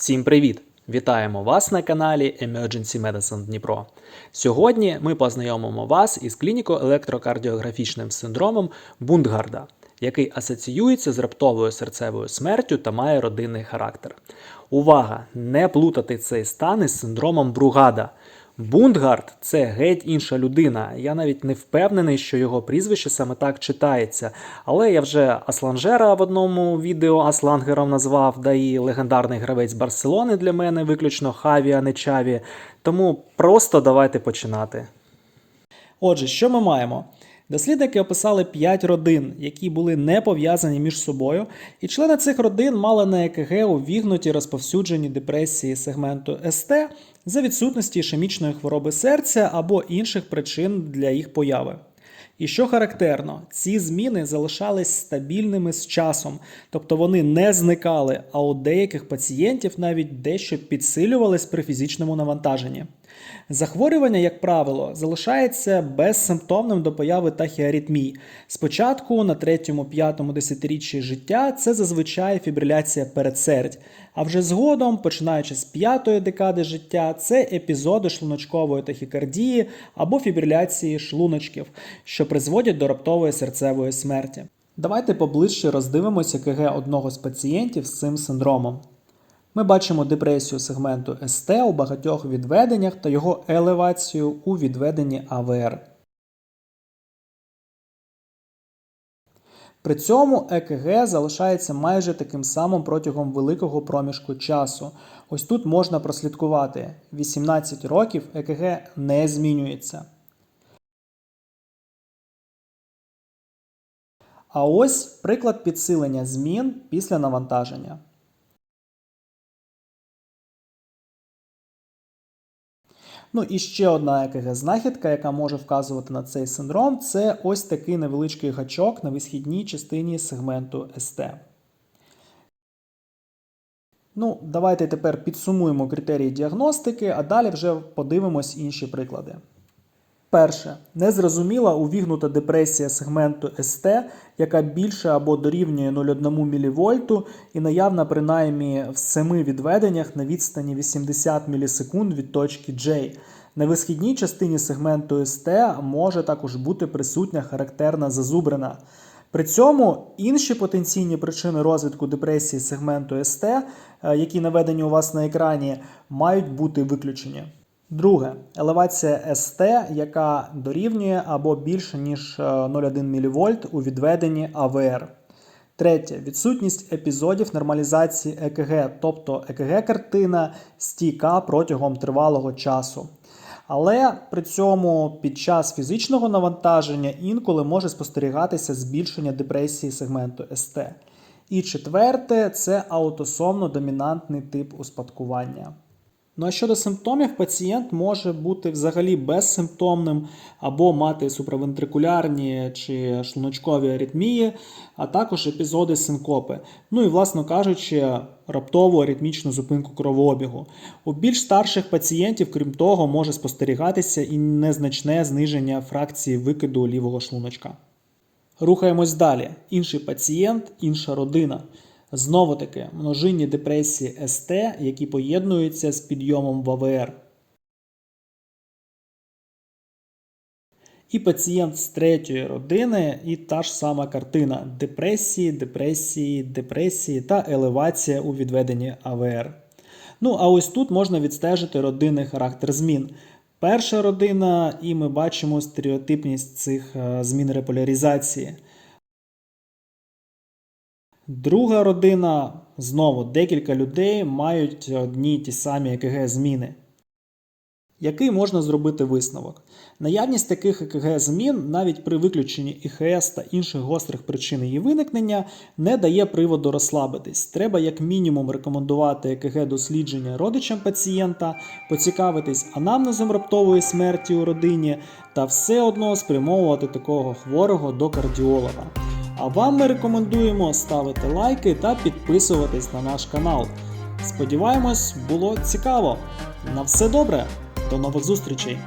Всім привіт! Вітаємо вас на каналі Emergency Medicine Дніпро. Сьогодні ми познайомимо вас із клініко-електрокардіографічним синдромом Бундгарда, який асоціюється з раптовою серцевою смертю та має родинний характер. Увага! Не плутати цей стан із синдромом Бругада. Бундгард це геть інша людина. Я навіть не впевнений, що його прізвище саме так читається. Але я вже Асланжера в одному відео Аслангером назвав, да і легендарний гравець Барселони для мене виключно Хаві, а не Чаві. Тому просто давайте починати. Отже, що ми маємо? Дослідники описали 5 родин, які були не пов'язані між собою, і члени цих родин мали на ЕКГ увігнуті розповсюджені депресії сегменту СТ за відсутності ішемічної хвороби серця або інших причин для їх появи. І що характерно, ці зміни залишались стабільними з часом, тобто вони не зникали, а у деяких пацієнтів навіть дещо підсилювались при фізичному навантаженні. Захворювання, як правило, залишається безсимптомним до появи тахіаритмій. Спочатку на третьому-п'ятому десятиріччі життя це зазвичай фібриляція передсердь, а вже згодом, починаючи з п'ятої декади життя, це епізоди шлуночкової тахікардії або фібриляції шлуночків, що призводять до раптової серцевої смерті. Давайте поближче роздивимося КГ одного з пацієнтів з цим синдромом. Ми бачимо депресію сегменту СТ у багатьох відведеннях та його елевацію у відведенні АВР. При цьому ЕКГ залишається майже таким самим протягом великого проміжку часу. Ось тут можна прослідкувати 18 років ЕКГ не змінюється. А ось приклад підсилення змін після навантаження. Ну і ще одна ЕКГ-знахідка, яка може вказувати на цей синдром, це ось такий невеличкий гачок на висхідній частині сегменту СТ. Ну, давайте тепер підсумуємо критерії діагностики, а далі вже подивимось інші приклади. Перше. Незрозуміла увігнута депресія сегменту СТ, яка більше або дорівнює 0,1 мВ і наявна принаймні в 7 відведеннях на відстані 80 мілісекунд від точки J. На висхідній частині сегменту СТ може також бути присутня характерна зазубрина. При цьому інші потенційні причини розвитку депресії сегменту СТ, е, які наведені у вас на екрані, мають бути виключені. Друге, елевація СТ, яка дорівнює або більше, ніж 0,1 мВ у відведенні АВР. Третє відсутність епізодів нормалізації ЕКГ, тобто ЕКГ-картина стійка протягом тривалого часу. Але при цьому під час фізичного навантаження інколи може спостерігатися збільшення депресії сегменту СТ. І четверте це аутосомно домінантний тип успадкування. Ну а щодо симптомів, пацієнт може бути взагалі безсимптомним або мати суправентрикулярні чи шлуночкові аритмії, а також епізоди синкопи. Ну і, власно кажучи, раптову аритмічну зупинку кровообігу. У більш старших пацієнтів, крім того, може спостерігатися і незначне зниження фракції викиду лівого шлуночка. Рухаємось далі. Інший пацієнт, інша родина. Знову таки, множинні депресії СТ, які поєднуються з підйомом в АВР. І пацієнт з третьої родини, і та ж сама картина: депресії, депресії, депресії та елевація у відведенні АВР. Ну, а ось тут можна відстежити родинний характер змін. Перша родина, і ми бачимо стереотипність цих е, змін реполяризації. Друга родина знову декілька людей мають одні й ті самі ЕКГ зміни. Який можна зробити висновок? Наявність таких ЕКГ змін навіть при виключенні ІХС та інших гострих причин її виникнення не дає приводу розслабитись. Треба як мінімум рекомендувати ЕКГ дослідження родичам пацієнта, поцікавитись анамнезом раптової смерті у родині та все одно спрямовувати такого хворого до кардіолога. А вам ми рекомендуємо ставити лайки та підписуватись на наш канал. Сподіваємось, було цікаво. На все добре! До нових зустрічей!